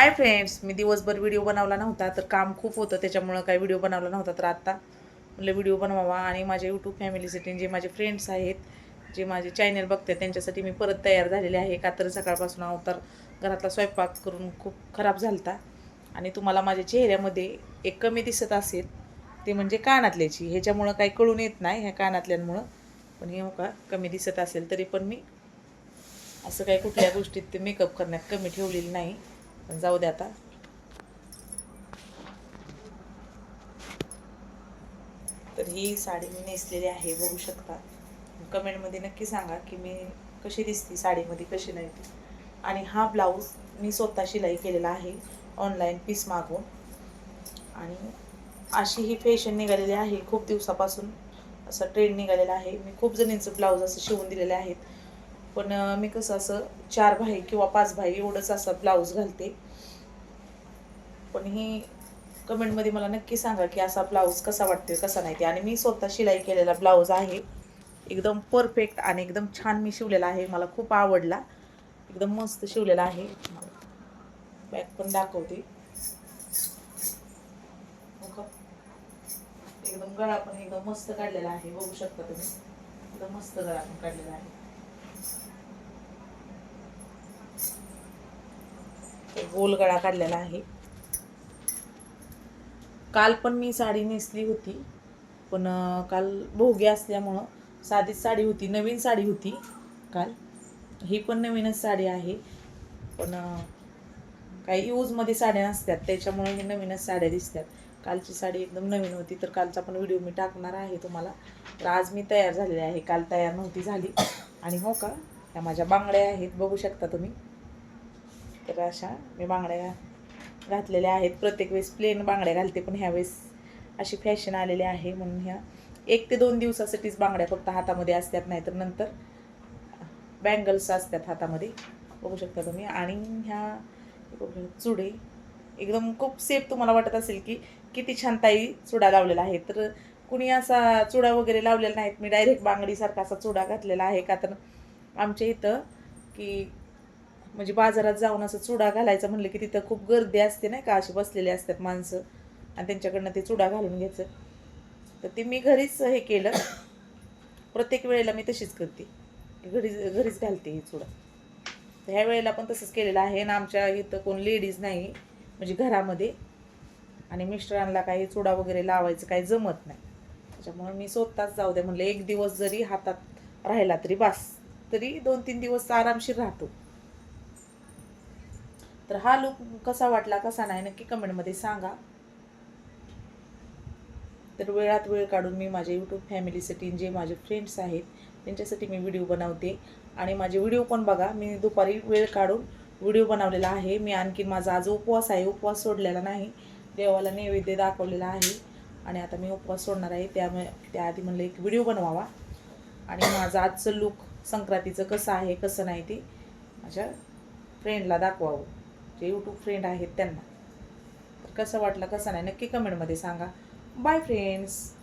Hi friends मी दिवसभर video बनवला नव्हता तर काम खूप होतं त्याच्यामुळं काही व्हिडिओ बनवला नव्हता तर आत्ता म्हटलं व्हिडिओ बनवावा. आणि माझ्या यूट्यूब फॅमिलीसाठी जे माझे फ्रेंड्स आहेत जे माझे चॅनल बघतात त्यांच्यासाठी मी परत तयार झालेले आहे. का तर सकाळपासून अवतार घरातला स्वयंपाक करून खूप खराब झालता. आणि तुम्हाला माझ्या चेहऱ्यामध्ये एक कमी दिसत असेल ते म्हणजे कानातल्याची. ह्याच्यामुळं काही कळून येत नाही ह्या कानातल्यांमुळं. पण हे का कमी दिसत असेल तरी पण मी असं काही कुठल्या गोष्टीत ते मेकअप करण्यात कमी ठेवलेली नाही. पण जाऊ द्या आता. तर ही साडी मी नेसलेली आहे बघू शकता. कमेंटमध्ये नक्की सांगा की मी कशी दिसते साडीमध्ये कशी नाही ती. आणि हा ब्लाऊज मी स्वतः शिलाई केलेला आहे ऑनलाईन पीस मागवून आणि अशी ही फॅशन निघालेली आहे खूप दिवसापासून असं ट्रेंड निघालेला आहे. मी खूप जणींचं ब्लाऊज असं शिवून दिलेले आहेत. पण मी कसं असं चार भाई किंवा पाच भाई एवढंच असं ब्लाऊज घालते. पण ही कमेंटमध्ये मला नक्की सांगा की असा ब्लाऊज कसा वाटतोय कसा नाही ते. आणि मी स्वतः शिलाई केलेला ब्लाऊज आहे. एकदम परफेक्ट आणि एकदम छान मी शिवलेला आहे. मला खूप आवडला. एकदम मस्त शिवलेला आहे. बॅग पण दाखवते. एकदम गळा पण एकदम मस्त काढलेला आहे. बघू शकता तुम्ही. एकदम मस्त गळा पण काढलेला आहे. गोल गळा काढलेला आहे. काल पण मी साडी नेसली होती. पण काल भोगी असल्यामुळं साधीच साडी होती नवीन साडी होती काल. ही पण नवीनच साडी आहे. पण काही यूजमध्ये साड्या नसतात. त्याच्यामुळे ही नवीनच साड्या दिसतात. कालची साडी एकदम नवीन होती तर कालचा पण व्हिडिओ मी टाकणार आहे तुम्हाला. तर आज मी तयार झालेले आहे. काल तयार नव्हती झाली. आणि हो का त्या माझ्या बांगड्या आहेत. बघू शकता तुम्ही. तर अशा मी बांगड्या घातलेल्या आहेत. प्रत्येक वेळेस प्लेन बांगड्या घालते पण ह्यावेळेस अशी फॅशन आलेली आहे म्हणून ह्या एक ते दोन दिवसासाठीच बांगड्या फक्त हातामध्ये असतात नाही तर नंतर बँगल्स असतात हातामध्ये. बघू शकता तुम्ही. आणि ह्या चुडे. एकदम खूप सेफ तुम्हाला वाटत असेल की किती छान ताई चुडा लावलेला आहे. तर कुणी असा चुडा वगैरे लावलेला नाहीत. मी डायरेक्ट बांगडीसारखा असा चुडा घातलेला आहे का तर आमच्या इथं की म्हणजे बाजारात जाऊन असं चुडा घालायचं म्हणलं की तिथं खूप गर्दी असते नाही का? अशी बसलेली असतात माणसं. आणि त्यांच्याकडनं ते चुडा घालून घ्यायचं. तर ते मी घरीच हे केलं. प्रत्येक वेळेला मी तशीच करते. घरीच घरीच घालते ही चुडा. तर ह्या वेळेला पण तसंच केलेलं आहे. ना आमच्या इथं कोण लेडीज नाही म्हणजे घरामध्ये. आणि मिस्टरांना काही चुडा वगैरे लावायचं काही जमत नाही. त्याच्यामुळे मी स्वतःच जाऊ दे म्हणलं एक दिवस जरी हातात राहिला तरी बास. तरी दोन तीन दिवस आरामशीर राहतो. तर हा लुक कसा वाटला कसा नाही नक्की कमेंटमध्ये सांगा. तर वेळात वेळ काढून मी माझ्या यूट्यूब फॅमिलीसाठी जे माझे फ्रेंड्स आहेत त्यांच्यासाठी मी व्हिडिओ बनवते. आणि माझे व्हिडिओ पण बघा मी दुपारी वेळ काढून व्हिडिओ बनवलेला आहे. मी आणखीन माझा आज उपवास आहे. उपवास सोडलेला नाही. देवाला नैवेद्य दाखवलेला आहे. आणि आता मी उपवास सोडणार आहे. त्यामुळे त्याआधी म्हणलं एक व्हिडिओ बनवावा. आणि माझं आजचं लुक संक्रांतीचं कसं आहे कसं नाही ते माझ्या फ्रेंडला दाखवावं. जे यूट्यूब फ्रेंड आहेत त्यांना. कसं वाटलं कसं नाही नक्की कमेंटमध्ये सांगा. Bye friends